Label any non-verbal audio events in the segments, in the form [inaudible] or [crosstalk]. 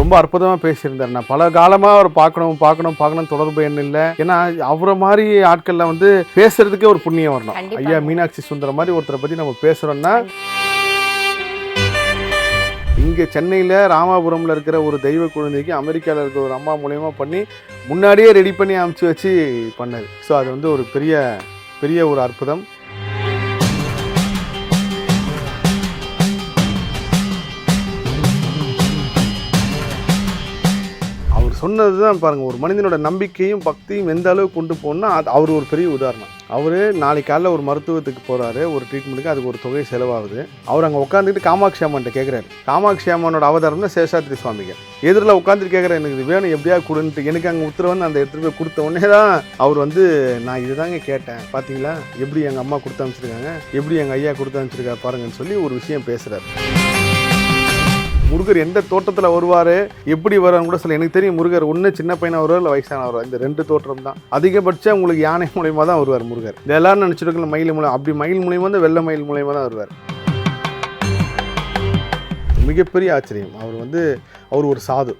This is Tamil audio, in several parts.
ரொம்ப அற்புதமாக பேசியிருந்தார். நான் பல காலமாக அவர் பார்க்கணும் பார்க்கணும் பார்க்கணும் தொடர்பு என்ன இல்லை ஏன்னா அவரை மாதிரி ஆட்களில் வந்து பேசுறதுக்கே ஒரு புண்ணியம் வரணும். ஐயா மீனாட்சி சுந்தரம் மாதிரி ஒருத்தரை பற்றி நம்ம பேசுகிறோம்னா இங்கே சென்னையில் ராமாபுரமில் இருக்கிற ஒரு தெய்வ குழந்தைக்கு அமெரிக்காவில் இருக்கிற ஒரு அம்மா மூலயமா பண்ணி முன்னாடியே ரெடி பண்ணி அமுச்சு வச்சு பண்ணது. ஸோ அது வந்து ஒரு பெரிய பெரிய ஒரு அற்புதம். சொன்னது தான் பாருங்கள் ஒரு மனிதனோட நம்பிக்கையும் பக்தியும் எந்த அளவுக்கு கொண்டு போகணும்னா அது அவர் ஒரு பெரிய உதாரணம். அவர் நாளைக்கு காலைல ஒரு மருத்துவத்துக்கு போகிறாரு ஒரு ட்ரீட்மெண்ட்டுக்கு அதுக்கு ஒரு தொகை செலவாகுது. அவர் அங்கே உட்காந்துக்கிட்டு காமாட்சி அம்மன்ட்ட கேட்குறாரு காமாட்சி அம்மனோட அவதாரம்னா சேஷாத்ரி சுவாமிகள் எதிரில் உட்காந்துட்டு கேட்குறேன் எனக்கு இது வேணும் எப்படியா கொடுன்ட்டு. எனக்கு அங்கே உத்தரவுன்னு அந்த எடுத்துகிட்டு போய் கொடுத்த உடனே தான் அவர் வந்து நான் இதுதாங்க கேட்டேன் பார்த்தீங்களா எப்படி எங்கள் அம்மா கொடுத்து அனுப்பிச்சிருக்காங்க? எப்படி எங்கள் ஐயா கொடுத்து அனுப்பிச்சிருக்காரு பாருங்கன்னு சொல்லி ஒரு விஷயம் பேசுகிறார் முருகர் எந்த தோட்டத்தில் வருவார்? எப்படி வரார்னு கூட சொல்ல எனக்கு தெரியும் முருகர் ஒன்று சின்ன பையனாக வருவார் இல்லை வயசான வருவார். இந்த ரெண்டு தோற்றம் தான். அதிகபட்சம் உங்களுக்கு யானை மூலியமாக தான் வருவார் முருகர். இது எல்லாரும் நினச்சிருக்கல மயில் மூலம் அப்படி மயில் மூலியமாக வந்து வெள்ளை மயில் மூலியமாக தான் வருவார். மிகப்பெரிய ஆச்சரியம். அவர் வந்து அவர் ஒரு சாது.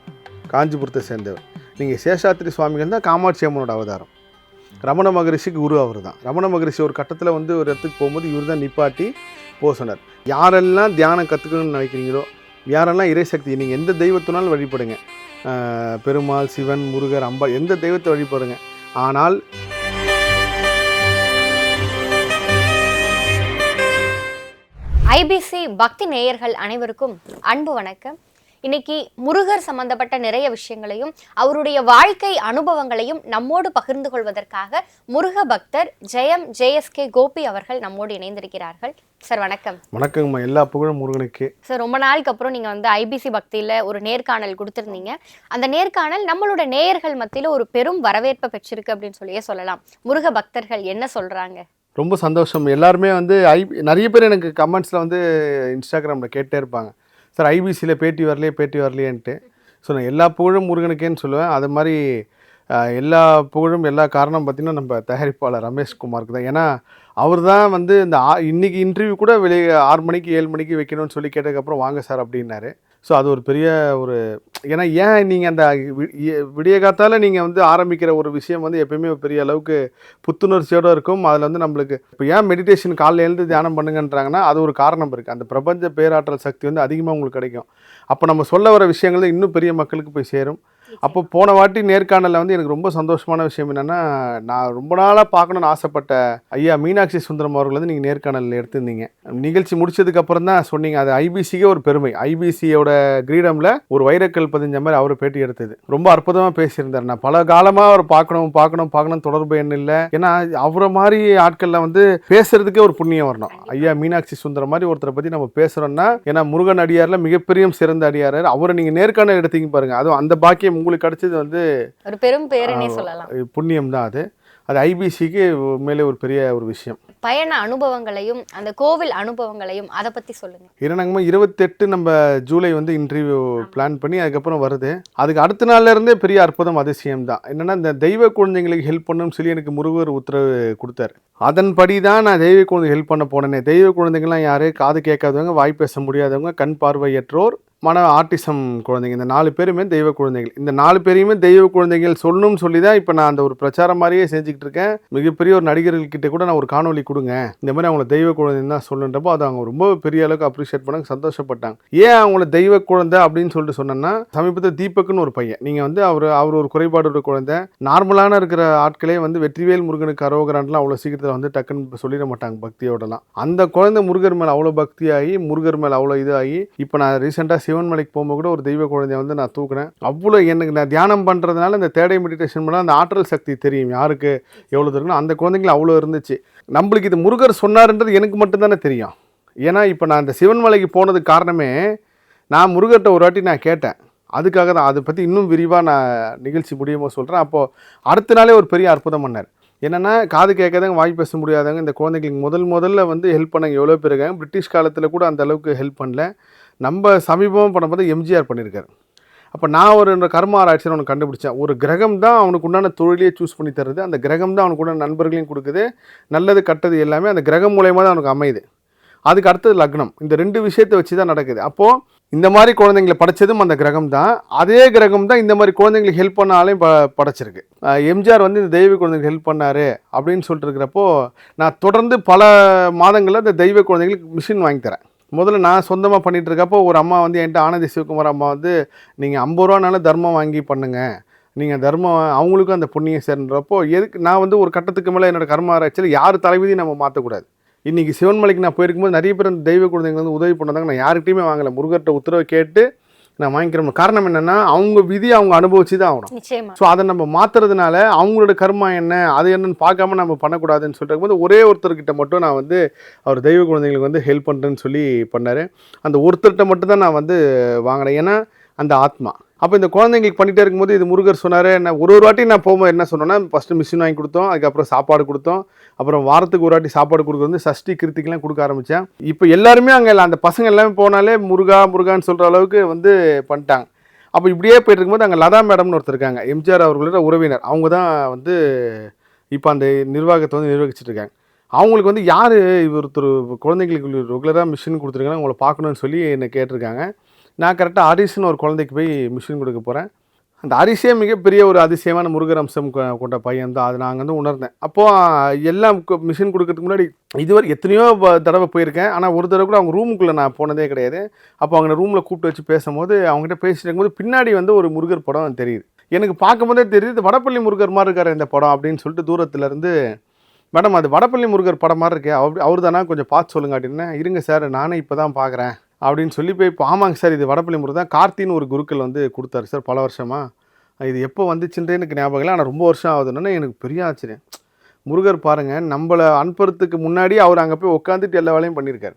காஞ்சிபுரத்தை சேர்ந்தவர். நீங்கள் சேஷாத்திரி சுவாமிகள் தான் காமாட்சி அம்மனோட அவதாரம். ரமண மகரிஷிக்கு குரு அவர் தான். ரமண மகரிஷி ஒரு கட்டத்தில் வந்து ஒரு இடத்துக்கு போகும்போது இவர் தான் நிப்பாட்டி போக சொன்னார் யாரெல்லாம் தியானம் கற்றுக்கணும்னு நினைக்கிறீங்களோ யாரெல்லாம் இறைசக்தி நீங்கள் எந்த தெய்வத்தினாலும் வழிபடுங்க. பெருமாள் சிவன் முருகர் அம்பாள் எந்த தெய்வத்தை வழிபடுங்க. ஆனால் ஐபிசி பக்தி நேயர்கள் அனைவருக்கும் அன்பு வணக்கம். இன்னைக்கு முருகர் சம்பந்தப்பட்ட நிறைய விஷயங்களையும் அவருடைய வாழ்க்கை அனுபவங்களையும் நம்மோடு பகிர்ந்து கொள்வதற்காக முருக பக்தர் ஜெயம் ஜேஎஸ்கே கோபி அவர்கள் நம்மோடு இணைந்திருக்கிறார்கள். சார் வணக்கம். வணக்கங்கம்மா எல்லா புகழும் முருகனுக்கு. சார் ரொம்ப நாளுக்கு அப்புறம் நீங்க வந்து ஐபிசி பக்தியில ஒரு நேர்காணல் கொடுத்திருந்தீங்க. அந்த நேர்காணல் நம்மளோட நேயர்கள் மத்தியில ஒரு பெரும் வரவேற்பை பெற்றிருக்கு அப்படின்னு சொல்லியே சொல்லலாம். முருக பக்தர்கள் என்ன சொல்றாங்க? ரொம்ப சந்தோஷம். எல்லாருமே வந்து ஐ நிறைய பேர் எனக்கு கமெண்ட்ஸில் வந்து இன்ஸ்டாகிராமில் கேட்டே இருப்பாங்க. சார் ஐபிசியில் பேட்டி வரலையே பேட்டி வரலையேன்ட்டு. ஸோ நான் எல்லா புகழும் முருகனுக்கேன்னு சொல்லுவேன். அது மாதிரி எல்லா புகழும் எல்லா காரணம் பார்த்திங்கன்னா நம்ம தயாரிப்பாளர் ரமேஷ் குமாருக்கு தான். ஏன்னா அவர் தான் வந்து இந்த ஆ இன்னைக்கு இன்டர்வியூ கூட வெளியே ஆறு மணிக்கு ஏழு மணிக்கு வைக்கணும்னு சொல்லி கேட்டதுக்கப்புறம் வாங்க சார் அப்படின்னாரு. ஸோ அது ஒரு பெரிய ஒரு ஏன்னா ஏன் நீங்கள் அந்த வி- விடிய காத்தால் நீங்கள் வந்து ஆரம்பிக்கிற ஒரு விஷயம் வந்து எப்பயுமே பெரிய அளவுக்கு புத்துணர்ச்சியோடு இருக்கும். அதில் வந்து நம்மளுக்கு இப்போ ஏன் மெடிடேஷன் காலைல எழுந்து தியானம் பண்ணுங்கன்றாங்கன்னா அது ஒரு காரணம் இருக்குது அந்த பிரபஞ்ச பேராற்றல் சக்தி வந்து அதிகமாக உங்களுக்கு கிடைக்கும். அப்போ நம்ம சொல்ல வர விஷயங்கள் இன்னும் பெரிய மக்களுக்கு போய் சேரும். அப்போ போன வாட்டி நேர்காணலில் வந்து எனக்கு ரொம்ப சந்தோஷமான விஷயம் என்னென்னா நான் ரொம்ப நாளாக பார்க்கணுன்னு ஆசைப்பட்ட ஐயா மீனாட்சி சுந்தரம் அவர்கள் வந்து நீங்கள் நேர்காணலில் எடுத்திருந்தீங்க. நிகழ்ச்சி முடிச்சதுக்கப்புறம் தான் சொன்னீங்க. அது ஐபிசிக்கே ஒரு பெருமை. ஐபிசியோட கிரீடமில் ஒரு வைரக்கல் பதிஞ்ச மாதிரி அவர் பேட்டி எடுத்தது. ரொம்ப அற்புதமாக பேசியிருந்தார். நான் பல காலமாக அவர் பார்க்கணும் பார்க்கணும் பார்க்கணும் தொடர்பு என்ன இல்லை. ஏன்னா அவரை மாதிரி ஆட்களில் வந்து பேசுறதுக்கே ஒரு புண்ணியம் வரணும். ஐயா மீனாட்சி சுந்தரம் மாதிரி ஒருத்தரை பற்றி நம்ம பேசுகிறோம்னா ஏன்னா முருகன் அடியாரில் மிகப்பெரிய சிறந்த அடியார். அவரை நீங்கள் நேர்காணல் எடுத்தீங்க பாருங்கள் அதுவும் அந்த பாக்கியம் உங்களுக்கு கிடைச்சது வந்து ஒரு பெரும் பேருன்னே சொல்லலாம். புண்ணியம் தான் அது. அது ஐபிசிக்கு மேலே ஒரு பெரிய ஒரு விஷயம். பயண அனுபவங்களையும் அந்த கோவில் அனுபவங்களையும் அதை பத்தி சொல்லுங்க. என்னங்க இருபத்தெட்டு நம்ம ஜூலை வந்து இன்டர்வியூ பிளான் பண்ணி அதுக்கப்புறம் வருது. அதுக்கு அடுத்த நாள்ல இருந்தே பெரிய அற்புதம் அதிசயம் தான் என்னன்னா இந்த தெய்வ குழந்தைங்களுக்கு ஹெல்ப் பண்ணணும்னு சொல்லி எனக்கு முருகர் உத்தரவு கொடுத்தாரு. அதன்படி தான் நான் தெய்வ குழந்தை ஹெல்ப் பண்ண போனேனே. தெய்வ குழந்தைங்களாம் யாரு? காது கேட்காதவங்க வாய் பேச முடியாதவங்க கண் பார்வையற்றோர் மன ஆர்டிசம் குழந்தைங்க இந்த நாலு பேருமே தெய்வ குழந்தைகள். இந்த நாலு பேரையுமே தெய்வ குழந்தைகள் சொல்லணும்னு சொல்லி தான் இப்போ நான் அந்த ஒரு பிரச்சாரம் மாதிரியே செஞ்சுக்கிட்டு இருக்கேன். மிகப்பெரிய ஒரு நடிகர்கள்கிட்ட கூட நான் ஒரு காணொலி கொடுங்க. இந்த மாதிரி அவங்கள தெய்வ குழந்தைன்னு தான் சொல்லுன்றப்போ அதை அவங்க ரொம்ப பெரிய அளவுக்கு அப்ரிஷியேட் பண்ணாங்க சந்தோஷப்பட்டாங்க. ஏன் அவங்கள தெய்வ குழந்தை அப்படின்னு சொல்லிட்டு சொன்னேன்னா சமீபத்தில் தீபக்னு ஒரு பையன். நீங்கள் வந்து அவர் அவர் ஒரு குறைபாடு குழந்தை. நார்மலான இருக்கிற ஆட்களே வந்து வெற்றிவேல் முருகனுக்கு அரோகரான்லாம் அவ்வளோ சீக்கிரத்தில் வந்து டக்குன்னு சொல்லிட மாட்டாங்க பக்தியோடலாம். அந்த குழந்தை முருகர் மேலே அவ்வளோ பக்தியாகி முருகர் மேலே அவ்வளோ இதாகி இப்போ நான் ரீசெண்டாக சிவன்மலைக்கு போகும்போது கூட ஒரு தெய்வ குழந்தைய வந்து நான் தூக்குனேன். அவ்வளோ எனக்கு நான் தியானம் பண்ணுறதுனால இந்த தேடை மெடிடேஷன் பண்ணால் அந்த ஆற்றல் சக்தி தெரியும். யாருக்கு எவ்வளோ இருக்குன்னு அந்த குழந்தைங்களும் அவ்வளோ இருந்துச்சு. நம்மளுக்கு இது முருகர் சொன்னார்ன்றது எனக்கு மட்டும்தானே தெரியும். ஏன்னா இப்போ நான் இந்த சிவன்மலைக்கு போனதுக்கு காரணமே நான் முருகர்கிட்ட ஒரு வாட்டி நான் கேட்டேன். அதுக்காக தான் அதை பற்றி இன்னும் விரிவாக நான் நிகழ்ச்சி முடியுமோ சொல்கிறேன் அப்போது அடுத்த நாளே ஒரு பெரிய அற்புதம் பண்ணார். என்னென்னா காது கேட்காதவங்க வாய் பேச முடியாதவங்க இந்த குழந்தைங்களுக்கு முதல் முதல்ல வந்து ஹெல்ப் பண்ணாங்க. எவ்வளோ பேர் இருக்காங்க. பிரிட்டிஷ் காலத்தில் கூட அந்த அளவுக்கு ஹெல்ப் பண்ணல. நம்ம சமீபமாக பண்ணும்போது எம்ஜிஆர் பண்ணியிருக்காரு. அப்போ நான் ஒரு கர்ம ஆராய்ச்சியில் ஒன்று கண்டுபிடிச்சேன். ஒரு கிரகம் தான் அவனுக்கு உண்டான தொழிலையே சூஸ் பண்ணி தருது. அந்த கிரகம் தான் அவனுக்கு உண்டான நண்பர்களையும் கொடுக்குது. நல்லது கட்டது எல்லாமே அந்த கிரகம் மூலயமா தான் அவனுக்கு அமையுது. அதுக்கு அடுத்தது லக்னம். இந்த ரெண்டு விஷயத்தை வச்சு தான் நடக்குது. அப்போது இந்த மாதிரி குழந்தைங்களை படைச்சதும் அந்த கிரகம் தான். அதே கிரகம் தான் இந்த மாதிரி குழந்தைங்களுக்கு ஹெல்ப் பண்ணாலையும் ப படைச்சிருக்கு. எம்ஜிஆர் வந்து இந்த தெய்வ குழந்தைங்களுக்கு ஹெல்ப் பண்ணாரு அப்படின்னு சொல்லிட்டு இருக்கிறப்போ நான் தொடர்ந்து பல மாதங்களில் இந்த தெய்வ குழந்தைங்களுக்கு மிஷின் வாங்கி தரேன். முதல்ல நான் சொந்தமாக பண்ணிகிட்டு இருக்கப்போ ஒரு அம்மா வந்து என்கிட்ட ஆனந்தி சிவகுமார் அம்மா வந்து நீங்கள் ஐம்பது ரூபானாலும் தர்மம் வாங்கி பண்ணுங்கள் நீங்கள் தர்மம் அவங்களுக்கும் அந்த புண்ணியம் சேர்ன்றப்போ எதுக்கு நான் வந்து ஒரு கட்டத்துக்கு மேலே என்னோடய கர்ம ஆராய்ச்சியில் யார் தலைவிதையும் நம்ம மாற்றக்கூடாது இன்றைக்கி சிவன்மலைக்கு நான் போயிருக்கும்போது நிறைய பேர் அந்த தெய்வ குழந்தைங்க வந்து உதவி பண்ணதாங்க நான் யார்கிட்டையுமே வாங்கலை. முருகர்கிட்ட உத்தரவை கேட்டு நான் வாங்கிக்கிறேன் காரணம் என்னென்னா அவங்க விதி அவங்க அனுபவிச்சு தான் ஆகணும் ஸோ அதை நம்ம மாத்துறதுனால அவங்களோட கர்மா என்ன அது என்னன்னு பார்க்காம நம்ம பண்ணக்கூடாதுன்னு சொல்லிட்டு போது ஒரே ஒருத்தர்கிட்ட மட்டும் நான் வந்து அவர் தெய்வ குழந்தைங்களுக்கு வந்து ஹெல்ப் பண்ணுறேன்னு சொல்லி பண்ணார். அந்த ஒருத்தர்கிட்ட மட்டும் தான் நான் வந்து வாங்கினேன். ஏன்னா அந்த ஆத்மா. அப்போ இந்த குழந்தைங்களுக்கு பண்ணிகிட்டே இருக்கும்போது இது முருகர் சொன்னார் என்ன ஒரு ஒரு வாட்டி நான் போகும்போது என்ன சொன்னோன்னா ஃபஸ்ட்டு மிஷின் வாங்கி கொடுத்தோம் அதுக்கப்புறம் சாப்பாடு கொடுத்தோம் அப்புறம் வாரத்துக்கு ஒரு வாட்டி சாப்பாடு கொடுக்குறது வந்து சஷ்டி கிருத்திக்கெலாம் கொடுக்க ஆரம்பித்தேன் இப்போ எல்லாருமே அங்கே அந்த பசங்க எல்லாமே போனாலே முருகா முருகான்னு சொல்கிற அளவுக்கு வந்து பண்ணிட்டாங்க. அப்போ இப்படியே போயிட்டு இருக்கும்போது அங்கே லதா மேடம்னு ஒருத்தர் இருக்காங்க எம்ஜிஆர் அவர்களோட உறவினர். அவங்க தான் வந்து இப்போ அந்த நிர்வாகத்தை வந்து நிர்வகிச்சிட்டு இருக்காங்க. அவங்களுக்கு வந்து யார் ஒருத்தர் குழந்தைங்களுக்கு ரெகுலராக மிஷின் கொடுத்துருக்காங்க அவங்கள பார்க்கணுன்னு சொல்லி என்னை கேட்டிருக்காங்க. நான் கரெக்டாக ஆரிஸ்னு ஒரு குழந்தைக்கு போய் மிஷின் கொடுக்க போகிறேன் அந்த அரிசியே மிகப்பெரிய ஒரு அதிசயமான முருகர் அம்சம் கொ- கொண்ட பையன் தான். அது நான் வந்து உணர்ந்தேன். அப்போது எல்லாம் மிஷின் கொடுக்கறதுக்கு முன்னாடி இதுவரை எத்தனையோ தடவை போயிருக்கேன். ஆனால் ஒரு தடவை கூட அவங்க ரூமுக்குள்ளே நான் போனதே கிடையாது. அப்போ அவங்க ரூமில் கூப்பிட்டு வச்சு பேசும்போது அவங்ககிட்ட பேசிட்டு இருக்கும்போது பின்னாடி வந்து ஒரு முருகர் படம் தெரியுது. எனக்கு பார்க்கும்போதே தெரியுது வடப்பள்ளி முருகர் மாதிரி இருக்கார் இந்த படம் அப்படின்னு சொல்லிட்டு தூரத்துலேருந்து மேடம் அது வடப்பள்ளி முருகர் படம் மாதிரி இருக்கே. அவர் அவர் தானே? கொஞ்சம் பார்த்து சொல்லுங்க அப்படின்னா. இருங்க சார் நானே இப்போ தான் பார்க்குறேன் அப்படின்னு சொல்லி போய் இப்போ ஆமாங்க சார் இது வடப்பள்ளி முருகன் தான். கார்த்தின்னு ஒரு குருக்கள் வந்து கொடுத்தாரு சார் பல வருஷமாக இது எப்போ வந்துச்சுன்றே எனக்கு ஞாபகம் இல்லை. ஆனால் ரொம்ப வருஷம் ஆகுதுன்னு எனக்கு பெரிய ஆச்சரியம். முருகர் பாருங்கள் நம்மளை அனுப்புறதுக்கு முன்னாடி அவர் அங்கே போய் உட்காந்துட்டு எல்லா வேலையும் பண்ணியிருக்காரு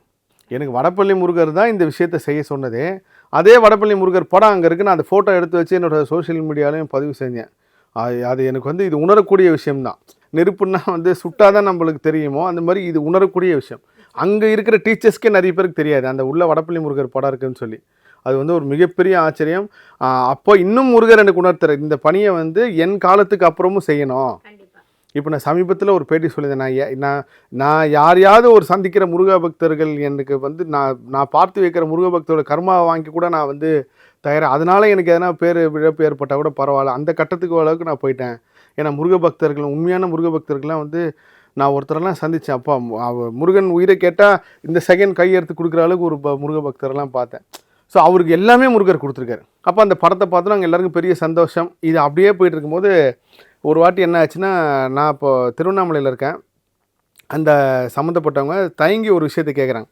எனக்கு வடப்பள்ளி முருகர் தான் இந்த விஷயத்தை செய்ய சொன்னதே. அதே வடப்பள்ளி முருகர் படம் அங்கே இருக்குது நான் அந்த ஃபோட்டோ எடுத்து வச்சு என்னோட சோஷியல் மீடியாலையும் பதிவு செஞ்சேன். அது அது எனக்கு வந்து இது உணரக்கூடிய விஷயம்தான். நெருப்புன்னா வந்து சுட்டாதான் நம்மளுக்கு தெரியுமோ அந்த மாதிரி இது உணரக்கூடிய விஷயம். அங்கே இருக்கிற டீச்சர்ஸ்க்கே நிறைய பேருக்கு தெரியாது. அந்த உள்ள வடப்பள்ளி முருகர் படம் இருக்குன்னு சொல்லி. அது வந்து ஒரு மிகப்பெரிய ஆச்சரியம். அப்போ இன்னும் முருகர் எனக்கு உணர்த்துற இந்த பணியை வந்து என் காலத்துக்கு அப்புறமும் செய்யணும். இப்போ நான் சமீபத்தில் ஒரு பேட்டி சொல்லியிருந்தேன். நான் நான் நான் யாரையாவது ஒரு சந்திக்கிற முருக பக்தர்கள் எனக்கு வந்து நான் நான் பார்த்து வைக்கிற முருக பக்தரோட கர்மாவை வாங்கி கூட நான் வந்து தயாராக அதனால எனக்கு எதனா பேர் இழப்பு ஏற்பட்டால் கூட பரவாயில்ல. அந்த கட்டத்துக்கு அளவுக்கு நான் போயிட்டேன். ஏன்னா முருக பக்தர்கள் உண்மையான முருக பக்தர்கள்லாம் வந்து நான் ஒருத்தரெல்லாம் சந்தித்தேன் அப்பா முருகன் உயிரை கேட்டால் இந்த செகண்ட் கையெடுத்து கொடுக்குற அளவுக்கு ஒரு ப- முருக பக்தரெல்லாம் பார்த்தேன். ஸோ அவருக்கு எல்லாமே முருகர் கொடுத்துருக்காரு. அப்போ அந்த படத்தை பார்த்து நாங்கள் எல்லாருக்கும் பெரிய சந்தோஷம். இது அப்படியே போயிட்டு இருக்கும்போது ஒரு வாட்டி என்ன ஆச்சுன்னா நான் இப்போ திருவண்ணாமலையில் இருக்கேன். அந்த சம்மந்தப்பட்டவங்க தயங்கி ஒரு விஷயத்தை கேட்குறாங்க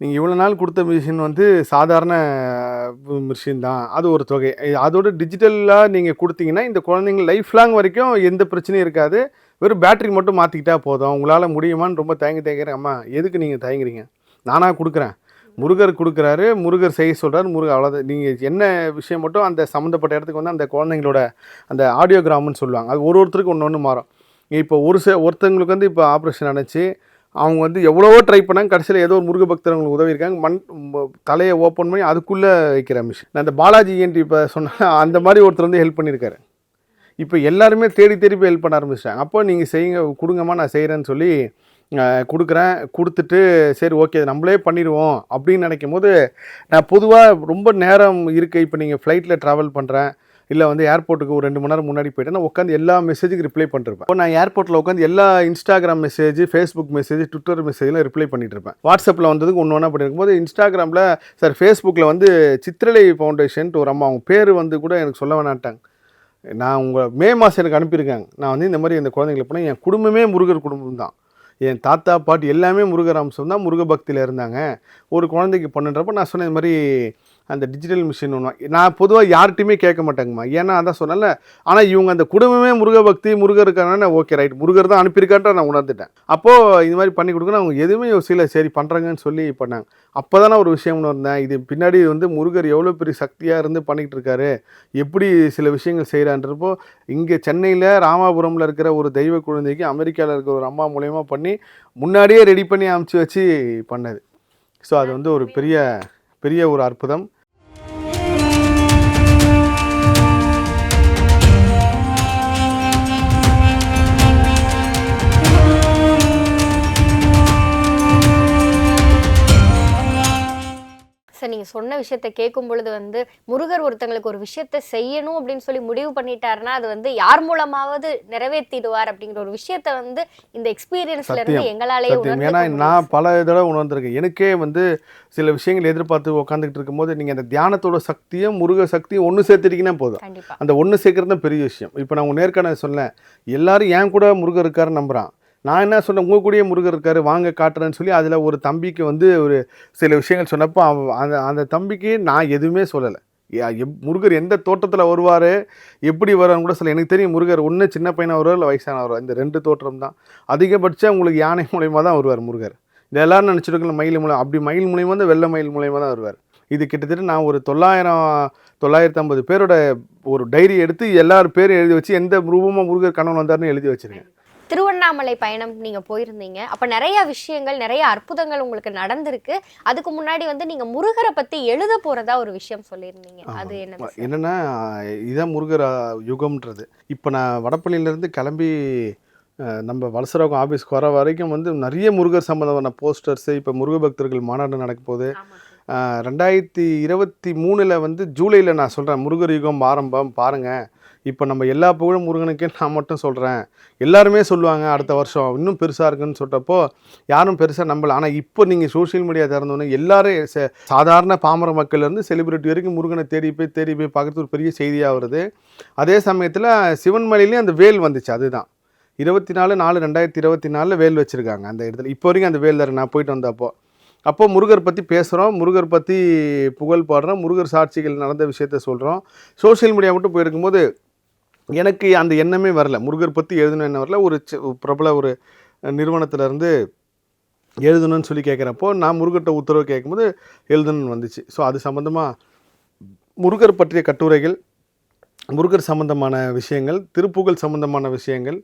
நீங்கள் இவ்வளோ நாள் கொடுத்த மிஷின் வந்து சாதாரண மிஷின் தான். அது ஒரு தொகை. அதோட டிஜிட்டலாக நீங்கள் கொடுத்தீங்கன்னா இந்த குழந்தைங்க லைஃப் லாங் வரைக்கும் எந்த பிரச்சனையும் இருக்காது. வெறும் பேட்டரி மட்டும் மாற்றிக்கிட்டா போதும். உங்களால் முடியுமான்னு ரொம்ப தயங்கி தயங்குறேன். அம்மா எதுக்கு நீங்கள் தயங்குறீங்க? நானாக கொடுக்குறேன். முருகர் கொடுக்குறாரு. முருகர் செய்ய சொல்கிறார் முருகர் அவ்வளோதான் நீங்கள் என்ன விஷயம் மட்டும் அந்த சம்மந்தப்பட்ட இடத்துக்கு வந்து அந்த குழந்தைங்களோட அந்த ஆடியோகிராம்னு சொல்லுவாங்க. அது ஒரு ஒருத்தருக்கு ஒன்று ஒன்று மாறும். இப்போ ஒரு ச ஒருத்தவங்களுக்கு வந்து இப்போ ஆப்ரேஷன் நினச்சி அவங்க வந்து எவ்வளவோ ட்ரை பண்ணாங்க. கடைசியில் ஏதோ ஒரு முருக பக்தர் அவங்களுக்கு உதவி இருக்காங்க மண் தலையை ஓப்பன் பண்ணி அதுக்குள்ளே வைக்கிற மிஷின் நான் அந்த பாலாஜி ஏன்டி இப்போ சொன்னால் அந்த மாதிரி ஒருத்தர் வந்து ஹெல்ப் பண்ணியிருக்காரு. இப்போ எல்லாருமே தேடி தேடி போய் ஹெல்ப் பண்ண ஆரம்பிச்சிட்டாங்க. அப்போ நீங்கள் செய்யுங்க கொடுங்கம்மா நான் செய்கிறேன்னு சொல்லி கொடுக்குறேன் கொடுத்துட்டு சரி ஓகே நம்மளே பண்ணிடுவோம் அப்படின்னு நினைக்கும் போது நான் பொதுவாக ரொம்ப நேரம் இருக்குது இப்போ நீங்கள் ஃப்ளைட்டில் ட்ராவல் பண்ணுறேன் இல்லை வந்து ஏர்போர்ட்டுக்கு ஒரு ரெண்டு மணி நேரம் முன்னாடி போயிட்டு நான் உட்காந்து எல்லா மெசேஜுக்கு ரிப்ளை பண்ணிருப்பேன் இப்போ நான் ஏர்போர்ட்டில் உட்காந்து எல்லா Instagram message Facebook message Twitter மெசேஜ்லாம் reply பண்ணிட்டு இருப்பேன். வாட்ஸ்அப்பில் வந்ததுக்கு ஒன்று ஒன்றா பண்ணியிருக்கும்போது இன்ஸ்டாகிராமில் சார் ஃபேஸ்புக்கில் வந்து சித்திரலை ஃபவுண்டேஷன்ட்டு ஒரு அம்மா அவங்க பேர் வந்து கூட எனக்கு சொல்ல வேணாட்டாங்க நான் உங்கள் மே மாதம் எனக்கு அனுப்பியிருக்காங்க. நான் வந்து இந்த மாதிரி இந்த குழந்தைங்களை போனால் என் குடும்பமே முருகர் குடும்பம் தான். என் தாத்தா பாட்டி எல்லாமே முருகர் அம்சம் தான் முருக பக்தியில் இருந்தாங்க. ஒரு குழந்தைக்கு பண்ணுன்றப்ப நான் சொன்னேன் இந்த மாதிரி அந்த டிஜிட்டல் மிஷின் ஒன்று நான் பொதுவாக யார்கிட்டையுமே கேட்க மாட்டேங்கம்மா. ஏன்னா அதான் சொன்னல ஆனால் இவங்க அந்த குடும்பமே முருக பக்தி முருகர் இருக்காங்கன்னா ஓகே ரைட் முருகர் தான் அனுப்பியிருக்கான்ற நான் உணர்ந்துட்டேன். அப்போது இது மாதிரி பண்ணி கொடுக்கணும். அவங்க எதுவுமே யோசிக்கல. சரி பண்ணுறாங்கன்னு சொல்லி பண்ணாங்க. அப்போ தானே ஒரு விஷயம் உணர்ந்தேன். இது பின்னாடி வந்து முருகர் எவ்வளோ பெரிய சக்தியாக இருந்து பண்ணிக்கிட்டு இருக்காரு எப்படி சில விஷயங்கள் செய்கிறான்றப்போ இங்கே சென்னையில் ராமாபுரமில் இருக்கிற ஒரு தெய்வ குழந்தைக்கு அமெரிக்காவில் இருக்கிற ஒரு அம்மா மூலயமா பண்ணி முன்னாடியே ரெடி பண்ணி அமுச்சு வச்சு பண்ணது. ஸோ அது வந்து ஒரு பெரிய பெரிய ஒரு அற்புதம். சார் நீங்க சொன்ன விஷயத்த கேட்கும் பொழுது வந்து முருகர் ஒருத்தங்களுக்கு ஒரு விஷயத்த செய்யணும் அப்படின்னு சொல்லி முடிவு பண்ணிட்டாருன்னா அது வந்து யார் மூலமாவது நிறைவேற்றிடுவார் அப்படிங்கிற ஒரு விஷயத்த வந்து இந்த எக்ஸ்பீரியன்ஸ்ல இருந்து. எங்களாலேயே ஏன்னா நான் பல தடவை உணர்ந்திருக்கேன். எனக்கே வந்து சில விஷயங்கள் எதிர்பார்த்து உட்காந்துக்கிட்டு இருக்கும்போது நீங்கள் அந்த தியானத்தோட சக்தியும் முருக சக்தியும் ஒன்று சேர்த்துட்டீங்கன்னா போதும். அந்த ஒன்று சேர்க்கறது தான் பெரிய விஷயம். இப்போ நான் உங்க நேர்காணல் சொன்னேன். எல்லாரும் என் கூட முருகர் இருக்காரு நம்புறான். நான் என்ன சொன்னேன் உங்கள் கூடயே முருகர் இருக்காரு வாங்க காட்டுறேன்னு சொல்லி அதில் ஒரு தம்பிக்கு வந்து ஒரு சில விஷயங்கள் சொன்னப்போ அவன் அந்த அந்த தம்பிக்கு நான் எதுவுமே சொல்லலை. முருகர் எந்த தோட்டத்தில் வருவார் எப்படி வருவார்னு கூட சொல்ல எனக்கு தெரியும் முருகர் ஒன்று சின்ன பையனாக வருவார் இல்லை வயசானவர் இந்த ரெண்டு தோற்றம் தான். அதிகபட்சம் உங்களுக்கு யானை மூலயமா தான் வருவார் முருகர். இது எல்லாரும் நினச்சிருக்கல மயில் மூலம் அப்படி மயில் மூலயமா தான் வெள்ளை மயில் மூலயமா தான் வருவார். இது கிட்டத்தட்ட நான் ஒரு தொள்ளாயிரம் தொள்ளாயிரத்தி ஐம்பது பேரோட ஒரு டைரி எடுத்து எல்லார் பேரும் எழுதி வச்சு எந்த ரூபமாக முருகர் கணவன் வந்தார்னு எழுதி வச்சிருக்கேன். திருவண்ணாமலை பயணம் நீங்க போயிருந்தீங்க. அப்ப நிறைய விஷயங்கள் நிறைய அற்புதங்கள் உங்களுக்கு நடந்திருக்கு. அதுக்கு முன்னாடி வந்து நீங்க முருகரை பத்தி எழுத போறதா ஒரு விஷயம் சொல்லியிருந்தீங்க. அது என்ன? என்னென்னா இதான் முருகர் யுகம்ன்றது. இப்போ நான் வடபள்ளியிலேருந்து கிளம்பி நம்ம வலசரகம் ஆஃபீஸ்க்கு வர வரைக்கும் வந்து நிறைய முருகர் சம்மந்தமான போஸ்டர்ஸு இப்போ முருக பக்தர்கள் மாநாடு நடக்க போகுது. ரெண்டாயிரத்தி இருபத்தி மூணில் வந்து ஜூலையில் நான் சொல்கிறேன் முருகர் யுகம் ஆரம்பம் பாருங்கள் இப்போ நம்ம எல்லா புகழும் முருகனுக்கே நான் மட்டும் சொல்கிறேன் எல்லாருமே சொல்லுவாங்க அடுத்த வருஷம் இன்னும் பெருசாக இருக்குன்னு சொல்கிறப்போ யாரும் பெருசாக நம்பலை. ஆனால் இப்போ நீங்கள் சோஷியல் மீடியா திறந்தோன்னே எல்லாரும் சாதாரண பாமர மக்கள்லேருந்து செலிபிரிட்டி வரைக்கும் முருகனை தேடி போய் தேடி போய் பார்க்குறது ஒரு பெரிய செய்தியாக வருது. அதே சமயத்தில் சிவன்மலையிலேயும் அந்த வேல் வந்துச்சு அதுதான். இருபத்தி நாலு நாலு ரெண்டாயிரத்தி இருபத்தி நாலில் வேல் வச்சுருக்காங்க அந்த இடத்துல. இப்போ வரைக்கும் அந்த வேல் தர நான் போயிட்டு வந்தப்போ. அப்போ முருகர் பற்றி பேசுகிறோம் முருகர் பற்றி புகழ் பாடுறோம் முருகர் சாட்சிகள் நடந்த விஷயத்த சொல்கிறோம் சோஷியல் மீடியா மட்டும் போயிருக்கும்போது எனக்கு அந்த எண்ணமே வரல. முருகர் பற்றி எழுதணும் என்ன வரல. ஒரு பிரபல ஒரு நிறுவனத்திலேருந்து எழுதணும்னு சொல்லி கேட்குறப்போ நான் முருகர்கிட்ட உத்தரவு கேட்கும்போது எழுதணும்னு வந்துச்சு. ஸோ அது சம்மந்தமாக முருகர் பற்றிய கட்டுரைகள் முருகர் சம்பந்தமான விஷயங்கள் திருப்புகழ் சம்பந்தமான விஷயங்கள்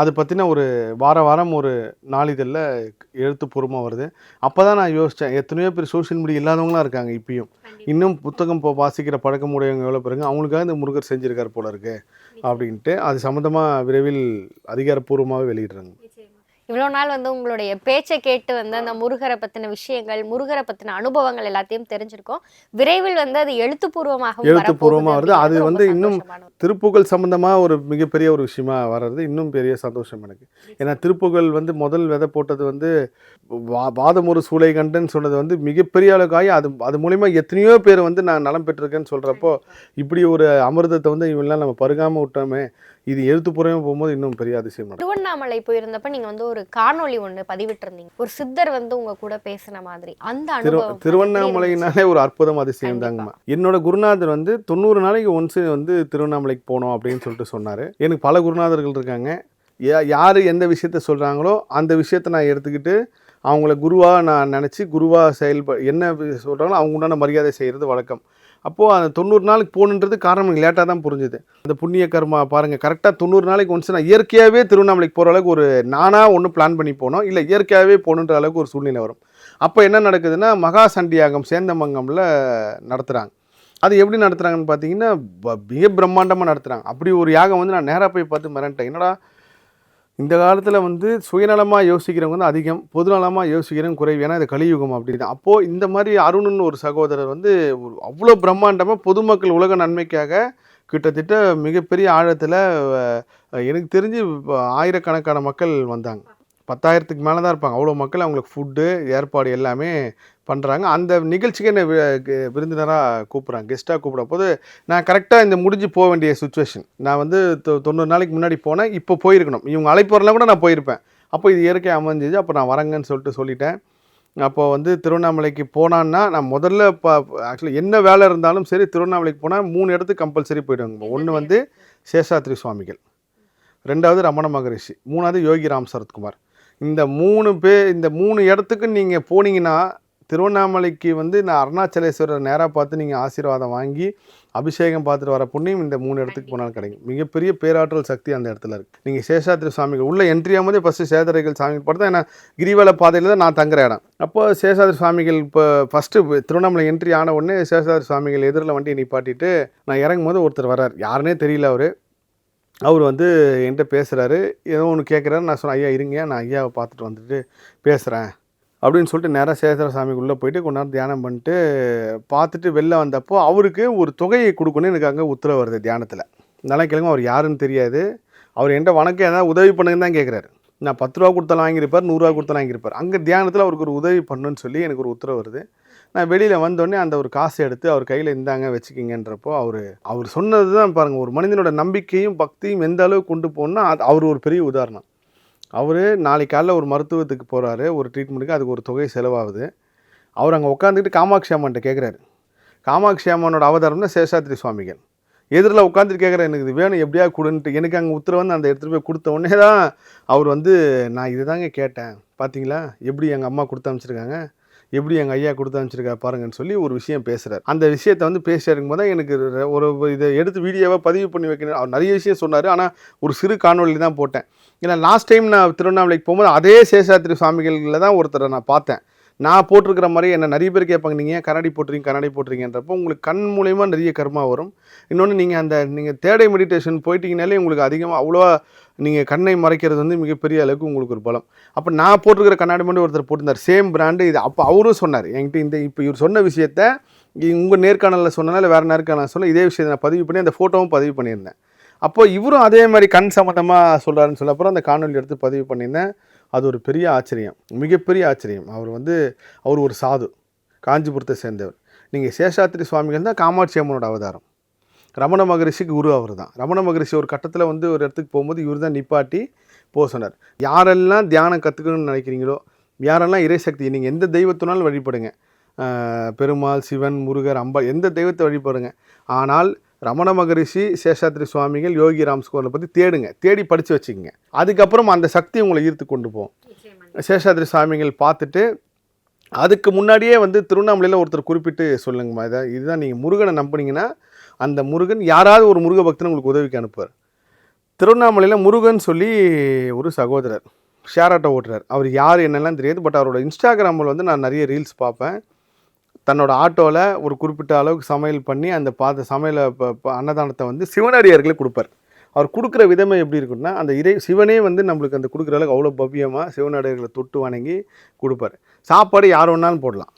அது பற்றின ஒரு வார வாரம் ஒரு நாளிதழில் எழுத்துப்பூர்வமாக வருது. அப்போ தான் நான் யோசித்தேன் எத்தனையோ பேர் சோஷியல் மீடியா இல்லாதவங்களாம் இருக்காங்க இப்பயும். இன்னும் புத்தகம் இப்போ வாசிக்கிற பழக்கம் உடையவங்க எவ்வளோ பேருங்க அவங்களுக்காக இந்த முருகர் செஞ்சிருக்கார் போல இருக்கு அப்படின்ட்டு அது சம்மந்தமாக விரைவில் அதிகாரப்பூர்வமாகவே வெளியிடுறாங்க. இவ்வளோ நாள் வந்து உங்களுடைய பேச்சை கேட்டு வந்து அந்த முருகரை பத்தின விஷயங்கள் முருகரை பத்தின அனுபவங்கள் எல்லாத்தையும் தெரிஞ்சிருக்கோம். விரைவில் வந்து அது எழுத்துப்பூர்வமாக எழுத்துப்பூர்வமா வருது. அது வந்து இன்னும் திருப்புகழ் சம்மந்தமாக ஒரு மிகப்பெரிய ஒரு விஷயமா வர்றது இன்னும் பெரிய சந்தோஷம் எனக்கு. ஏன்னா திருப்புகழ் வந்து முதல் விதை போட்டது வந்து வா வாதம் ஒரு சூளை கண்டுன்னு சொன்னது வந்து மிகப்பெரிய அளவுக்காகி அது அது மூலிமா எத்தனையோ பேர் வந்து நான் நலம் பெற்றிருக்கேன்னு சொல்கிறப்போ இப்படி ஒரு அமிர்தத்தை வந்து இவெல்லாம் நம்ம பருகாமல் விட்டோமே இது எழுத்துப்பூர்வமாக போகும்போது இன்னும் பெரிய அதிசயம் திருவண்ணாமலை போயிருந்தப்ப நீங்க வந்து ஒரு காணொளி ஒண்ணு பதிவிட்டிருந்தீங்க. ஒரு சித்தர் வந்து உங்க கூட பேசின மாதிரி. அந்த அனுபவம்? திருவண்ணாமலைனாலே ஒரு அற்புதம் அதிசயம் தாங்கம்மா. என்னோட குருநாதர் வந்து தொண்ணூறு நாளைக்கு ஒன்ஸ் வந்து திருவண்ணாமலைக்கு போனோம் அப்படின்னு சொல்லிட்டு சொன்னார். எனக்கு பல குருநாதர்கள் இருக்காங்க. யார் எந்த விஷயத்த சொல்கிறாங்களோ அந்த விஷயத்த நான் எடுத்துக்கிட்டு அவங்கள குருவாக நான் நினச்சி குருவாக செயல்ப என்ன சொல்கிறாங்களோ அவங்க உண்டான மரியாதை செய்கிறது வழக்கம். அப்போது அந்த தொண்ணூறு நாளைக்கு போகணுன்றது காரணம் எனக்கு லேட்டாக தான் புரிஞ்சுது. அந்த புண்ணிய கர்மா பாருங்கள் கரெக்டாக தொண்ணூறு நாளைக்கு ஒன்ஸ் நான் இயற்கையாகவே திருவண்ணாமலைக்கு போகிற அளவுக்கு ஒரு நானாக ஒன்று பிளான் பண்ணி போனோம். இல்லை இயற்கையாகவே போகணுன்ற அளவுக்கு ஒரு சூழ்நிலை வரும். அப்போ என்ன நடக்குதுன்னா மகா சண்டியாகம் சேந்தமங்கமில் நடத்துகிறாங்க அது எப்படி நடத்துகிறாங்கன்னு பார்த்தீங்கன்னா ப- மிக பிரம்மாண்டமாக நடத்துகிறாங்க அப்படி ஒரு யாகம் வந்து நான் நேராக போய் பார்த்து மிரண்டேன். என்னடா இந்த காலத்தில் வந்து சுயநலமாக யோசிக்கிறவங்க வந்து அதிகம் பொதுநலமாக யோசிக்கிறவங்க குறைவு. ஏன்னா இது கலியுகம் அப்படின்னு அப்போது இந்த மாதிரி அருணுன்னு ஒரு சகோதரர் வந்து அவ்வளோ பிரம்மாண்டமாக பொதுமக்கள் உலக நன்மைக்காக கிட்டத்தட்ட மிகப்பெரிய ஆழத்தில் எனக்கு தெரிஞ்சு ஆயிரக்கணக்கான மக்கள் வந்தாங்க. பத்தாயிரத்துக்கு மேலே தான் இருப்பாங்க. அவ்வளோ மக்கள் அவங்களுக்கு ஃபுட்டு ஏற்பாடு எல்லாமே பண்ணுறாங்க அந்த நிகழ்ச்சிக்கு என்ன விருந்தினராக கூப்பிட்றாங்க. கெஸ்ட்டாக கூப்பிட போது நான் கரெக்டாக இந்த முடிஞ்சு போக வேண்டிய சுச்சுவேஷன் நான் வந்து தொண்ணூறு நாளைக்கு முன்னாடி போனேன். இப்போ போயிருக்கணும். இவங்க அழைப்பு வரலாம் கூட நான் போயிருப்பேன். அப்போ இது இயற்கை அமைஞ்சிச்சு. அப்போ நான் வரேங்கன்னு சொல்லிட்டு சொல்லிட்டேன். அப்போ வந்து திருவண்ணாமலைக்கு போனான்னா நான் முதல்ல இப்போ ஆக்சுவலி என்ன வேலை இருந்தாலும் சரி திருவண்ணாமலைக்கு போனால் மூணு இடத்துக்கு கம்பல்சரி போயிடுவாங்க. ஒன்று வந்து சேஷாத்ரி சுவாமிகள். ரெண்டாவது ரமண மகரிஷி. மூணாவது யோகி ராம் சரத்குமார். இந்த மூணு பே இந்த மூணு இடத்துக்கு நீங்கள் போனீங்கன்னா திருவண்ணாமலைக்கு வந்து நான் அருணாச்சலேஸ்வரர் நேராக பார்த்து நீங்கள் ஆசீர்வாதம் வாங்கி அபிஷேகம் பார்த்துட்டு வர புண்ணியம் இந்த மூணு இடத்துக்கு போனாலும் கிடைக்கும். மிகப்பெரிய பேராற்றல் சக்தி அந்த இடத்துல இருக்குது நீங்கள் சேஷாத்ரி சுவாமிகள் உள்ள என்ட்ரி ஆகும்போதே ஃபஸ்ட்டு சேதரைகள் சாமிகள் பார்த்தா ஏன்னா கிரிவல பாதையில் தான் நான் தங்குற இடம். அப்போ சேஷாத்ரி சுவாமிகள் இப்போ ஃபஸ்ட்டு திருவண்ணாமலை என்ட்ரி ஆன உடனே சேஷாத்ரி சுவாமிகள் எதிரில் வண்டியை நிப்பாட்டிட்டு நான் இறங்கும் போது ஒருத்தர் வர்றார். யாருனே தெரியல அவர். அவர் வந்து என்கிட்ட பேசுகிறாரு ஏதோ ஒன்று கேட்குறாரு நான் சொன்னேன் ஐயா இருங்க. நான் ஐயாவை பார்த்துட்டு வந்துட்டு பேசுகிறேன் அப்படின்னு சொல்லிட்டு நேராக சேதர சாமிக்குள்ளே போயிட்டு கொஞ்ச நேரம் தியானம் பண்ணிட்டு பார்த்துட்டு வெளில வந்தப்போ அவருக்கு ஒரு தொகையை கொடுக்கணும்னு எனக்கு அங்கே உத்தரவு வருது தியானத்தில். நல்லா கேளுங்க அவர் யாருன்னு தெரியாது. அவர் என்கிட்ட வணக்கம் எதாவது உதவி பண்ணுங்கன்னு தான் கேட்குறாரு நான் பத்து ரூபா கொடுத்தாலும் வாங்கியிருப்பார் நூறுரூவா கொடுத்தாலும் வாங்கியிருப்பார். அங்கே தியானத்தில் அவருக்கு ஒரு உதவி பண்ணுன்னு சொல்லி எனக்கு ஒரு உத்தரவு வருது. நான் வெளியில் வந்தோடனே அந்த ஒரு காசை எடுத்து அவர் கையில் இந்தாங்க வச்சுக்கிங்கன்றப்போ அவர் அவர் சொன்னது தான் பாருங்கள் ஒரு மனிதனோட நம்பிக்கையும் பக்தியும் எந்த அளவுக்கு கொண்டு போகணும்னா அது அவர் ஒரு பெரிய உதாரணம். அவர் நாளைக்கு காலைல ஒரு மருத்துவத்துக்கு போகிறாரு ஒரு ட்ரீட்மெண்ட்டுக்கு அதுக்கு ஒரு தொகை செலவாகுது. அவர் அங்கே உட்காந்துக்கிட்டு காமாட்சி அம்மன்ட்ட கேட்குறாரு காமாட்சி அம்மனோட அவதாரம்னா சேஷாத்ரி சுவாமிகள். எதிரில் உட்காந்துட்டு கேட்குறேன் எனக்கு இது வேணும் எப்படியா கொடுன்ட்டு? எனக்கு அங்கே உத்தரவு வந்து அந்த எடுத்துகிட்டு போய் கொடுத்த உடனே தான் அவர் வந்து நான் இது தாங்க கேட்டேன். பார்த்தீங்களா எப்படி எங்கள் அம்மா கொடுத்து அனுப்பிச்சிருக்காங்க? எப்படி எங்கள் ஐயா கொடுத்து அனுப்பிச்சிருக்கா பாருங்கன்னு சொல்லி ஒரு விஷயம் பேசுகிறார் அந்த விஷயத்தை வந்து பேசிட்டு இருக்கும்போது தான் எனக்கு ஒரு இதை எடுத்து வீடியோவாக பதிவு பண்ணி வைக்கணும். அவர் நிறைய விஷயம் சொன்னார். ஆனால் ஒரு சிறு காணொலி தான் போட்டேன். ஏன்னா லாஸ்ட் டைம் நான் திருவண்ணாமலைக்கு போகும்போது அதே சேஷாத்திரி சுவாமிகளில் தான் ஒருத்தரை நான் பார்த்தேன். நான் போட்டிருக்கிற மாதிரி என்ன நிறைய பேர் கேட்பாங்க நீங்கள் ஏன் கண்ணாடி போட்டுறீங்க கண்ணாடி போட்டுறீங்கன்றப்போ உங்களுக்கு கண் மூலயமா நிறைய கர்மா வரும். இன்னொன்று நீங்கள் அந்த நீங்கள் தேடை மெடிடேஷன் போயிட்டீங்கனாலே உங்களுக்கு அதிகமாக அவ்வளோவா நீங்கள் கண்ணை மறைக்கிறது வந்து மிகப்பெரிய அளவுக்கு உங்களுக்கு ஒரு பலம். அப்போ நான் போட்டிருக்கிற கண்ணாடி மட்டும் ஒருத்தர் போட்டிருந்தார். சேம் பிராண்டு இது. அப்போ அவரும் சொன்னார். என்கிட்ட இந்த இப்போ இவர் சொன்ன விஷயத்த உங்கள் நேர்காணலில் சொன்னனால வேறு நேர்காணல் சொல்ல இதே விஷயத்தை நான் பதிவு பண்ணி அந்த ஃபோட்டோவும் பதிவு பண்ணியிருந்தேன். அப்போ இவரும் அதே மாதிரி கண் சம்மந்தமாக சொல்கிறாருன்னு சொல்ல அப்புறம் அந்த காணொலி எடுத்து பதிவு பண்ணியிருந்தேன். அது ஒரு பெரிய ஆச்சரியம் மிகப்பெரிய ஆச்சரியம். அவர் வந்து அவர் ஒரு சாது காஞ்சிபுரத்தை சேர்ந்தவர். நீங்கள் சேஷாத்திரி சுவாமிகள் தான் காமாட்சி அம்மனோட அவதாரம். ரமண மகரிஷிக்கு குரு அவர் தான். ரமண மகரிஷி ஒரு கட்டத்தில் வந்து ஒரு இடத்துக்கு போகும்போது இவர் தான் நிப்பாட்டி போக சொன்னார். யாரெல்லாம் தியானம் கற்றுக்கணும்னு நினைக்கிறீங்களோ யாரெல்லாம் இறைசக்தி நீங்கள் எந்த தெய்வத்தினாலும் வழிபடுங்க. பெருமாள் சிவன் முருகர் அம்பாள் எந்த தெய்வத்தை வழிபடுங்க. ஆனால் ரமண மகரிஷி சேஷாத்ரி சுவாமிகள் யோகி ராம் ஸ்கோரை பற்றி தேடுங்க. தேடி படித்து வச்சுக்கோங்க. அதுக்கப்புறம் அந்த சக்தி உங்களை ஈர்த்து கொண்டு போகும். சேஷாத்ரி சுவாமிகள் பார்த்துட்டு அதுக்கு முன்னாடியே வந்து திருவண்ணாமலையில் ஒருத்தர் குறிப்பிட்டு சொல்லுங்கம்மா இதை இதுதான் நீங்கள் முருகனை நம்புனீங்கன்னா அந்த முருகன் யாராவது ஒரு முருக பக்தனை உங்களுக்கு உதவிக்கு அனுப்புவார். திருவண்ணாமலையில் முருகன் சொல்லி ஒரு சகோதரர் ஷேர் ஆட்டோ ஓட்டுறார். அவர் யார் என்னெல்லாம் தெரியாது பட் அவரோட இன்ஸ்டாகிராமில் வந்து நான் நிறைய ரீல்ஸ் பார்ப்பேன். தன்னோட ஆட்டோவில் ஒரு குறிப்பிட்ட அளவுக்கு சமையல் பண்ணி அந்த பாத சமையலை இப்போ அன்னதானத்தை வந்து சிவனடியார்களுக்கு கொடுப்பார். அவர் கொடுக்குற விதமே எப்படி இருக்குன்னா அந்த இறை சிவனே வந்து நம்மளுக்கு அந்த கொடுக்குற அளவுக்கு அவ்வளோ பவ்யமாக சிவனடியார்களை தொட்டு வணங்கி கொடுப்பார். சாப்பாடு யார் வேணாலும் போடலாம்.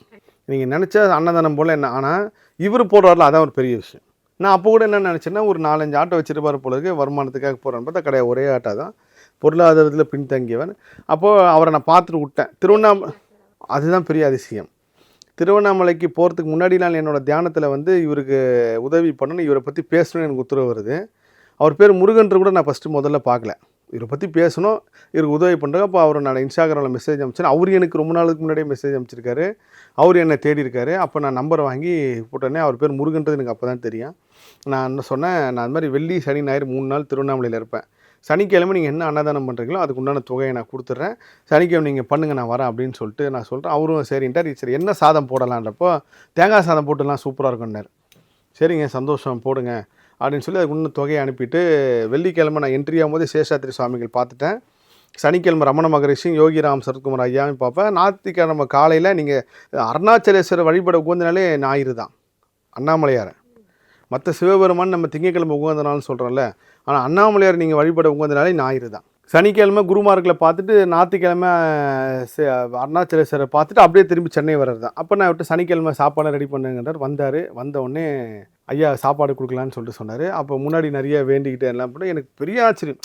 நீங்கள் நினச்ச அன்னதானம் போல் என்ன ஆனால் இவர் போடுறாருல அதான் ஒரு பெரிய விஷயம். நான் அப்போ கூட என்ன நினச்சேன்னா ஒரு நாலஞ்சு ஆட்டோ வச்சிருப்பார் போல இருக்கு வருமானத்துக்காக போகிறான்னு பார்த்தா கிடையாது ஒரே ஆட்டோ தான். பொருளாதாரத்தில் பின்தங்கியவன். அப்போது அவரை நான் பார்த்துட்டு விட்டேன். திருவண்ணாமலை அதுதான் பெரிய அதிசயம். திருவண்ணாமலைக்கு போகிறதுக்கு முன்னாடி நான் என்னோட தியானத்தில் வந்து இவருக்கு உதவி பண்ணணும். இவரை பற்றி பேசணும்னு எனக்கு உத்தரவு வருது. அவர் பேர் முருகன்று கூட நான் ஃபஸ்ட்டு முதல்ல பார்க்கல. இவரை பற்றி பேசணும். இவருக்கு உதவி பண்ணுறாங்க அப்போ அவர் நான் இன்ஸ்டாகிராமில் மெசேஜ் அனுப்பிச்சேன். அவர் எனக்கு ரொம்ப நாளுக்கு முன்னாடியே மெசேஜ் அனுப்பிச்சிருக்காரு. அவர் என்னை தேடி இருக்காரு. அப்போ நான் நம்பரை வாங்கி போட்டோன்னே அவர் பேர் முருகன்றது எனக்கு அப்போ தான் தெரியும். நான் என்ன சொன்னேன் நான் அது மாதிரி வெள்ளி சனி ஞாயிறு மூணு நாள் திருவண்ணாமலையில் இருப்பேன். சனிக்கிழமை நீங்கள் என்ன அன்னதானம் பண்ணுறீங்களோ அதுக்கு உண்டான தொகையை நான் கொடுத்துட்றேன். சனிக்கிழமை நீங்கள் பண்ணுங்கள் நான் வரேன் அப்படின்னு சொல்லிட்டு நான் சொல்கிறேன் அவரும் சரின்ட்டார் சரி என்ன சாதம் போடலான்றப்போ தேங்காய் சாதம் போட்டுலாம் சூப்பராக இருக்கும்னார். சரிங்க சந்தோஷம் போடுங்க அப்படின்னு சொல்லி அதுக்கு இன்னும் தொகையை அனுப்பிட்டு வெள்ளிக்கிழமை நான் என்ட்ரி ஆகும்போது சேஷாத்திரி சுவாமிகள் பார்த்துட்டேன். சனிக்கிழமை ரமண மகரிஷியும் யோகிராம் சரத்குமார் ஐயாவும் பார்ப்பேன். ஞாயிற்றுக்கிழமை காலையில் நீங்கள் அருணாச்சலேஸ்வரர் வழிபட உகந்தனாலே ஞாயிறு தான் அண்ணாமலையார். மற்ற சிவபெருமான் நம்ம திங்கக்கிழமை உகந்தனாலும் சொல்கிறோம்ல ஆனால் அண்ணாமலையார் நீங்கள் வழிபட உகந்தனாலே ஞாயிறு தான். சனிக்கிழமை குருமார்களை பார்த்துட்டு ஞாயிற்றுக்கிழமை அருணாச்சலேஸ்வரரை பார்த்துட்டு அப்படியே திரும்பி சென்னை வர்றது தான். அப்போ நான் விட்டு சனிக்கிழமை சாப்பாடு ரெடி பண்ணுங்கன்றார். வந்தார். வந்த உடனே ஐயா சாப்பாடு கொடுக்கலான்னு சொல்லிட்டு சொன்னார். அப்போ முன்னாடி நிறைய வேண்டிக்கிட்டு எல்லாம் பண்ணி எனக்கு பெரிய ஆச்சரியம்.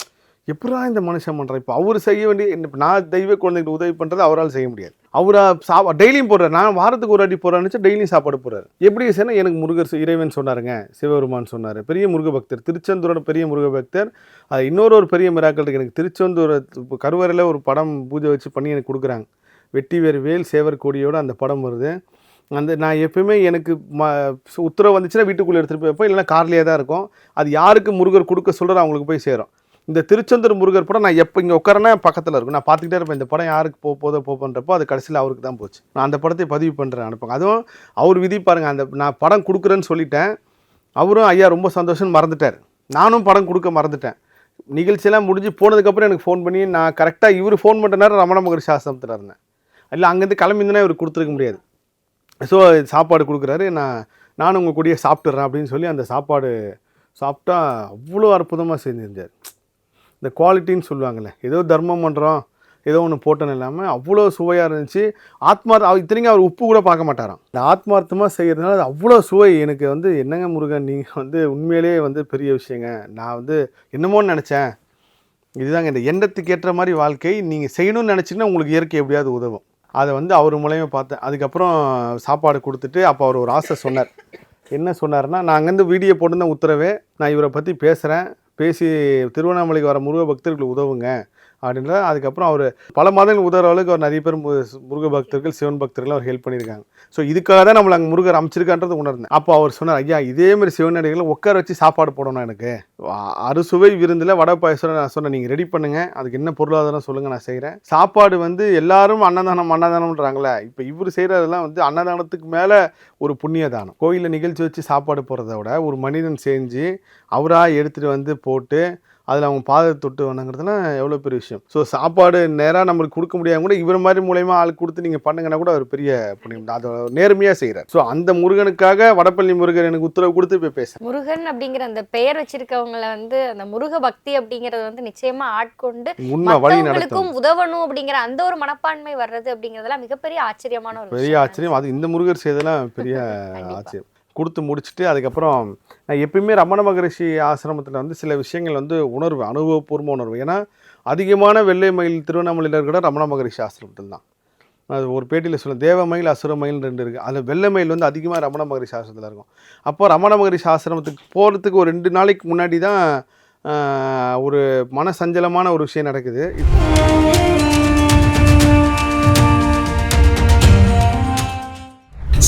எப்படா இந்த மனுஷன் பண்ணுறேன் இப்போ அவர் செய்ய வேண்டிய நான் தெய்வ குழந்தைகிட்ட உதவி பண்ணுறது அவரால் செய்ய முடியாது. அவரா சா டெய்லியும் போடுறாரு. நான் வாரத்துக்கு ஒரு அடி போடுறான்னு டெய்லியும் சாப்பாடு போடுறாரு. எப்படி செய்யணும் எனக்கு முருகர் இறைவன் சொன்னாருங்க சிவபெருமான் சொன்னார். பெரிய முருக பக்தர் திருச்செந்தூரோட பெரிய முருக பக்தர். அது இன்னொரு ஒரு பெரிய மிராக்கள் இருக்குது எனக்கு திருச்செந்தூர் கருவறையில் ஒரு படம் பூஜை வச்சு பண்ணி எனக்கு கொடுக்குறாங்க. வெட்டிவேர் வேல் சேவர் கொடியோட அந்த படம் வருது. அந்த நான் எப்பயுமே எனக்கு ம உத்தரவு வந்துச்சுன்னா வீட்டுக்குள்ளே எடுத்துகிட்டு போய் வைப்பேன். இல்லைன்னா கார்லேயே தான் இருக்கும். அது யாருக்கு முருகர் கொடுக்க சொல்கிறோம் அவங்களுக்கு போய் சேரும். இந்த திருச்செந்தூர் முருகர் படம் நான் எப்போ இங்கே உட்காரனா பக்கத்தில் இருக்கும். நான் பார்த்துக்கிட்டே இருப்பேன் இந்த படம் யாருக்கு போ போதோ போ பண்ணுறப்போ அது கடைசியில் அவருக்கு தான் போச்சு. நான் அந்த படத்தை பதிவு பண்ணுறேன் அனுப்புங்க. அதுவும் அவர் விதி பாருங்கள் அந்த நான் படம் கொடுக்குறேன்னு சொல்லிட்டேன். அவரும் ஐயா ரொம்ப சந்தோஷம்னு மறந்துட்டார். நானும் படம் கொடுக்க மறந்துட்டேன். நிகழ்ச்சியெல்லாம் முடிஞ்சு போனதுக்கப்புறம் எனக்கு ஃபோன் பண்ணி நான் கரெக்டாக இவர் ஃபோன் பண்ணுற நேரம் ரமண மகரிஷி ஆசிரமத்தில் இருந்தேன். இல்லை அங்கேருந்து கிளம்பியிருந்தேன்னா இவர் கொடுத்துருக்க முடியாது. ஸோ சாப்பாடு கொடுக்குறாரு. நான் நானும் உங்கள் கூடிய சாப்பிட்டுறேன் அப்படின்னு சொல்லி அந்த சாப்பாடு சாப்பிட்டா அவ்வளோ அற்புதமாக செஞ்சிருந்தார். இந்த குவாலிட்டின்னு சொல்லுவாங்கள்ல ஏதோ தர்மம் பண்ணுறோம் ஏதோ ஒன்று போட்டோன்னு இல்லாமல் அவ்வளோ சுவையாக இருந்துச்சு. ஆத்மார்த்த அவர் இத்தனைக்கும் அவர் உப்பு கூட பார்க்க மாட்டாராம். இந்த ஆத்மார்த்தமாக செய்கிறதுனால அது அவ்வளோ சுவை. எனக்கு வந்து என்னங்க முருகன் நீங்கள் வந்து உண்மையிலேயே வந்து பெரிய விஷயங்க. நான் வந்து என்னமோன்னு நினச்சேன். இதுதாங்க இந்த எண்ணத்துக்கு ஏற்ற மாதிரி வாழ்க்கை. நீங்கள் செய்யணும்னு நினச்சிங்கன்னா உங்களுக்கு இயற்கை எப்படியாவது உதவும். அதை வந்து அவர் மூலயமா பார்த்தேன். அதுக்கப்புறம் சாப்பாடு கொடுத்துட்டு அப்போ அவர் ஒரு ஆசை சொன்னார். என்ன சொன்னார்னா நான் அங்கேருந்து வீடியோ போட்டிருந்தேன் உத்தரவே. நான் இவரை பற்றி பேசுகிறேன் பேசி திருவண்ணாமலைக்கு வர முருக பக்தர்களுக்கு உதவுங்க. அப்படின்ற அதுக்கப்புறம் அவர் பல மாதங்கள் உதவுற அளவுக்கு அவர் நிறைய பேர் முருக பக்தர்கள் சிவன் பக்தர்கள் அவர் ஹெல்ப் பண்ணியிருக்காங்க. ஸோ இதுக்காக தான் நம்மளை அங்கே முருகர் அமைச்சிருக்கான்றது உணர்ந்தேன். அப்போ அவர் சொன்னார் ஐயா இதே மாதிரி சிவனடிகளை உட்கார வச்சு சாப்பாடு போடணும் எனக்கு. அறுசுவை விருந்தில் வடை பாயசம் நான் சொன்னேன். நீங்கள் ரெடி பண்ணுங்கள் அதுக்கு என்ன பொருளாதாரம் சொல்லுங்கள் நான் செய்கிறேன் சாப்பாடு வந்து எல்லாரும் அன்னதானம் அன்னதானம்ன்றாங்களே இப்போ இவர் செய்கிறதெல்லாம் வந்து அன்னதானத்துக்கு மேலே ஒரு புண்ணிய தானம். கோயிலில் நிகழ்ச்சி வச்சு சாப்பாடு போடுறத விட ஒரு மனிதன் செஞ்சு அவராக எடுத்துகிட்டு வந்து போட்டு அதில் அவங்க பாதத்தை தொட்டு வணங்குறதுலாம் எவ்வளோ பெரிய விஷயம் ஸோ சாப்பாடு நேராக நம்மளுக்கு கொடுக்க முடியாம கூட இவர் மாதிரி மூலயமா ஆள் கொடுத்து நீங்கள் பண்ணுங்கன்னா கூட அவர் பெரிய புண்ணியம். அதை நேர்மையாக செய்கிறார் ஸோ அந்த முருகனுக்காக வடப்பள்ளி முருகர் எனக்கு உத்தரவு கொடுத்து இப்போ பேசுகிறேன் முருகன் அப்படிங்கிற அந்த பெயர் வச்சிருக்கவங்கள வந்து அந்த முருக பக்தி அப்படிங்கறது வந்து நிச்சயமா ஆட்கொண்டு உண்மை வழி மற்றவங்களுக்கும் உதவணும் அப்படிங்கிற அந்த ஒரு மனப்பான்மை வர்றது அப்படிங்கறதெல்லாம் மிகப்பெரிய ஆச்சரியமான ஒரு பெரிய. ஆச்சரியம் அது இந்த முருகர் செய்தெல்லாம் பெரிய. [laughs] ஆச்சரியம் கொடுத்து முடிச்சுட்டு அதுக்கப்புறம் நான் எப்பயுமே ரமண மகரிஷி ஆசிரமத்தில் வந்து சில விஷயங்கள் வந்து உணர்வு அனுபவபூர்வ உணர்வு ஏன்னா அதிகமான வெள்ளை மயில் திருவண்ணாமலையில் இருக்கிற ரமண மகரிஷி ஆசிரமத்தில் தான். அது ஒரு பேட்டியில் சொல்ல தேவ மயில் அசுர மயில் ரெண்டு இருக்குது அதில் வெள்ளை மயில் வந்து அதிகமாக ரமண மகரிஷி ஆசிரமத்தில் இருக்கும். அப்போ ரமண மகரிஷி ஆசிரமத்துக்கு போகிறதுக்கு ஒரு ரெண்டு நாளைக்கு முன்னாடி தான் ஒரு மன சஞ்சலமான ஒரு விஷயம் நடக்குது.